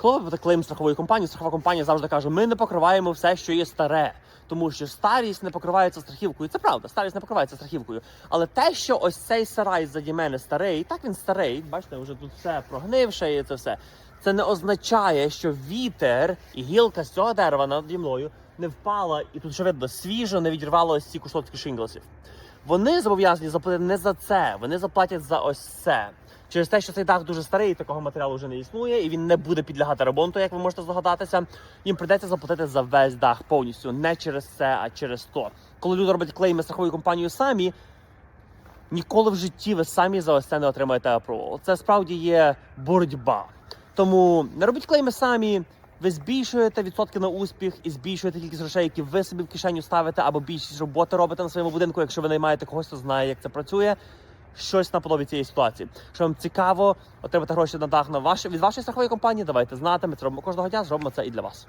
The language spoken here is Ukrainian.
Коли клейм страхової компанії, страхова компанія завжди каже, ми не покриваємо все, що є старе. Тому що старість не покривається страхівкою. Це правда, старість не покривається страхівкою. Але те, що ось цей сарай заді мене старий, так він старий, бачите, вже тут все прогнивше і це все. Це не означає, що вітер і гілка з цього дерева наді мною не впала, і тут ще видно свіжо не відірвало ось ці кусочки шингласів. Вони зобов'язані заплатити не за це, вони заплатять за ось це. Через те, що цей дах дуже старий, такого матеріалу вже не існує, і він не буде підлягати ремонту, як ви можете здогадатися. Їм прийдеться заплатити за весь дах повністю, не через це, а через то. Коли люди роблять клейми страховою компанією самі, ніколи в житті ви самі за ось це не отримаєте апровал. Це справді є боротьба. Тому не робіть клейми самі. Ви збільшуєте відсотки на успіх і збільшуєте кількість грошей, які ви собі в кишеню ставите, або більшість роботи робите на своєму будинку, якщо ви наймаєте когось, хто знає, як це працює. Щось наподобі цієї ситуації. Що вам цікаво отримати гроші на дах на ваш, від вашої страхової компанії, давайте знати. Ми це робимо кожного дня, зробимо це і для вас.